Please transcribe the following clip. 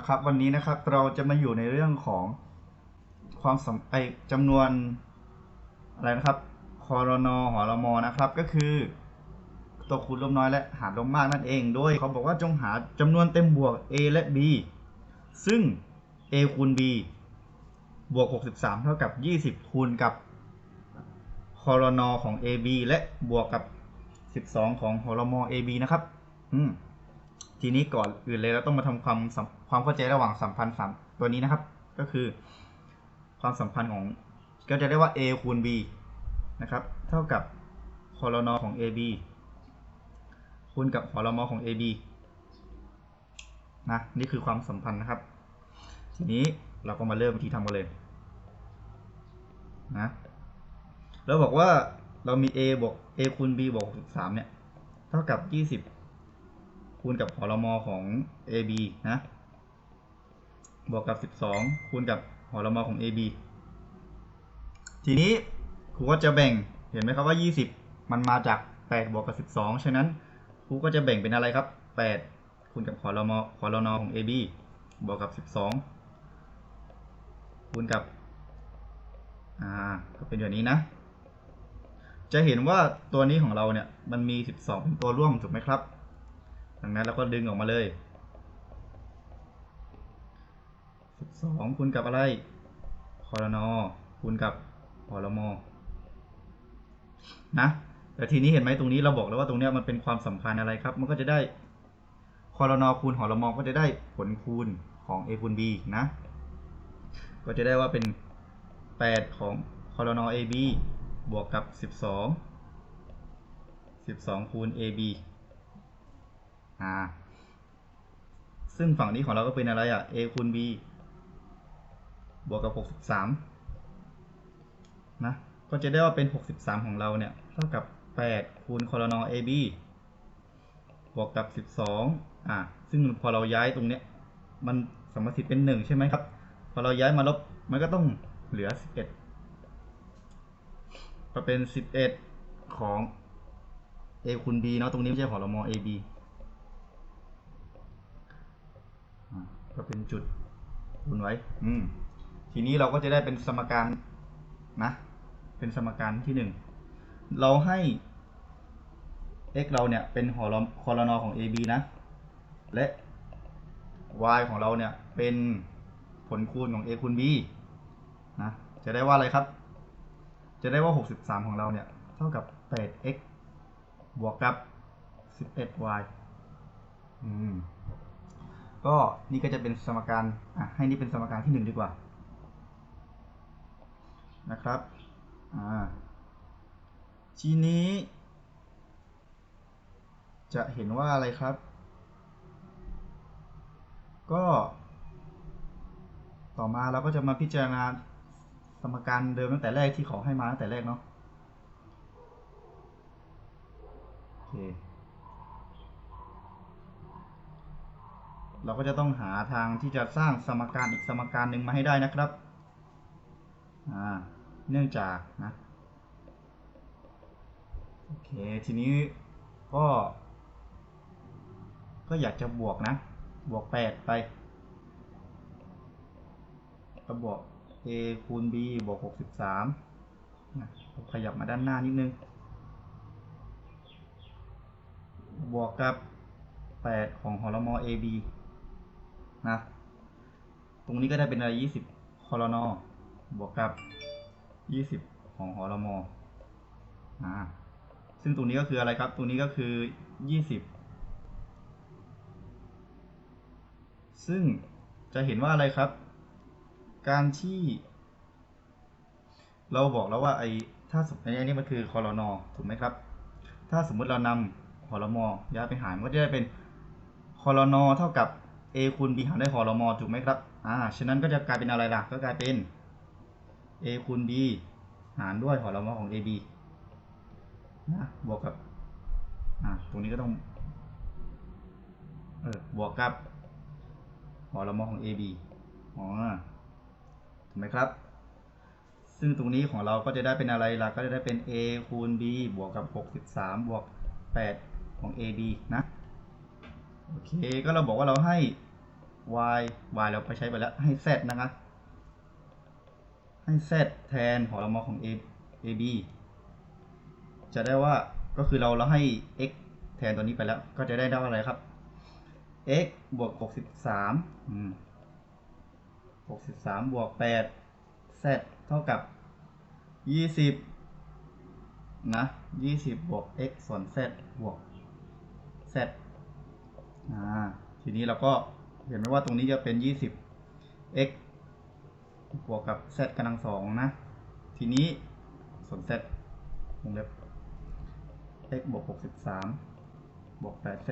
นะครับ วันนี้นะครับเราจะมาอยู่ในเรื่องของความสำไอจำนวนอะไรนะครับคอรนอหอรมอนะครับ ก็คือ ตัวคูณลบน้อยและหารลบมากนั่นเองโดยเขาบอกว่าจงหาจำนวนเต็มบวก a และ b ซึ่ง a คูณ b บวก 63 เท่ากับ 20 คูณกับคอรนอของ ab และบวกกับ 12 ของหอรมอ ab นะครับ อืมทีนี้ก่อนอื่นเลยเราต้องมาทำความสัม ความเข้าใจระหว่างสัมพันธ์สามตัวนี้นะครับ ก็คือ ความสัมพันธ์ของก็จะเรียกว่า a คูณ b นะครับ เท่ากับคอรนอของ ab คูณกับหอรมอของ ab นะนี่คือความสัมพันธ์นะครับ ทีนี้เราก็มาเริ่มวิธีทำกันเลยนะเราบอกว่าเรามี a บวก a คูณ b บวก63เนี่ย เท่ากับ 20 คูณกับหอรมอของ AB นะ บวกกับ 12 คูณกับหอรมอของ AB ทีนี้ครูก็จะแบ่งเห็นไหมครับว่า 20 มันมาจาก 8 บวกกับ 12 ฉะนั้นครูก็จะแบ่งเป็นอะไรครับ 8 คูณกับหอรมอหอรนอของ AB บวกกับ 12 คูณกับอ่าก็เป็นแบบนี้นะ จะเห็นว่าตัวนี้ของเราเนี่ยมันมี 12 เป็นตัวร่วมถูกไหมครับ ดังนั้นเราก็ดึงออกมาเลย 12คูณกับอะไรคอรนคูณกับหอรมอนะแต่ทีนี้เห็นไหมตรงนี้เราบอกแล้วว่าตรงเนี้ยมันเป็นความสัมพันธ์อะไรครับ มันก็จะได้คอรนอคูณหอรมอก็จะได้ผลคูณของ a คูณ b นะ ก็จะได้ว่าเป็น 8 ของคอรนอ ab บวกกับ 12 12 คูณ ab อ่า ซึ่งฝั่งนี้ของเราก็เป็นอะไรอะ a คูณ b บวกกับ 63 นะ ก็จะได้ว่าเป็น 63 ของเราเนี่ย เท่ากับ 8 คูณคอรนอ ab บวกกับ 12 อ่าซึ่งพอเราย้ายตรงเนี้ย มันสมมติเป็น 1 ใช่ไหมครับ พอเราย้ายมาลบ มันก็ต้องเหลือ 11 ก็เป็น 11 ของ a คูณ b เนาะ ตรงนี้ไม่ใช่หอรมอ ab อ่าก็เป็นจุดคูณไว้ อืม ทีนี้เราก็จะได้เป็นสมการนะ เป็นสมการที่หนึ่งเราให้ x เราเนี่ยเป็นหอรคอรนอของ ab นะ และ y ของเราเนี่ยเป็นผลคูณของ a คูณ b นะ จะได้ว่าอะไรครับ จะได้ว่า 63 ของเราเนี่ยเท่ากับ 8x บวกกับ 11y อืม ก็นี่ก็จะเป็นสมการ อะ ให้นี่เป็นสมการที่หนึ่งดีกว่า นะครับ ทีนี้ จะเห็นว่าอะไรครับ ก็ ต่อมาเราก็จะมาพิจารณาสมการเดิมตั้งแต่แรกที่ขาให้มาตั้งแต่แรกเนาะโอเคเราก็จะต้องหาทางที่จะสร้างสมการอีกสมการหนึ่งมาให้ได้นะครับ อ่า เนื่องจากนะโอเคทีนี้ก็ ก็อยากจะบวกนะ บวก 8 ไปก็บวก a คูณ b บวก 63นะขยับมาด้านหน้านิดนึง บวกกับ 8 ของหอรมอ ab นะ ตรงนี้ก็ได้เป็นอะไร20คอรนอบวกกับ 20ของหอรมอ่าซึ่งตรงนี้ก็คืออะไรครับ ตรงนี้ก็คือ20ซึ่งจะเห็นว่าอะไรครับ การที่ เราบอกแล้วว่าไอ้ถ้าสมมติอันนี้มันคือคอรนอถูกไหมครับ ถ้าสมมุติเรานำหอรมอย้ายไปหารมันก็จะได้เป็นคอรนอเท่ากับ a คูณ b หารด้วยหอรมอถูกไหมครับ อ่า ฉะนั้นก็จะกลายเป็นอะไรล่ะ ก็กลายเป็น a คูณ b หารด้วยหอรมอของ ab นะบวกกับอ่าตรงนี้ก็ต้องเออบวกกับหอรมอของ ab อ๋อถูกไหมครับ ซึ่งตรงนี้ของเราก็จะได้เป็นอะไรล่ะก็จะได้เป็น a คูณ b บวกกับ 63 บวก 8 ของ ab นะโอเค ก็เราบอกว่าเราให้ y y เราไปใช้ไปแล้วให้ z นะครับ ให้ z แทนหอละมอของ a a b จะได้ว่าก็คือเราเราให้ x แทนตัวนี้ไปแล้ว ก็จะได้ได้ว่าอะไรครับ x บวก 63อืม63 บวก 8 z เท่ากับ 20 นะ 20 บวก x ส่วน z บวก z อ่า ทีนี้เราก็เห็นไหมว่าตรงนี้จะเป็น 20 x บวกกับ z กำลังสองนะ ทีนี้ส่วน z วงเล็บ x บวก 63 บวก 8z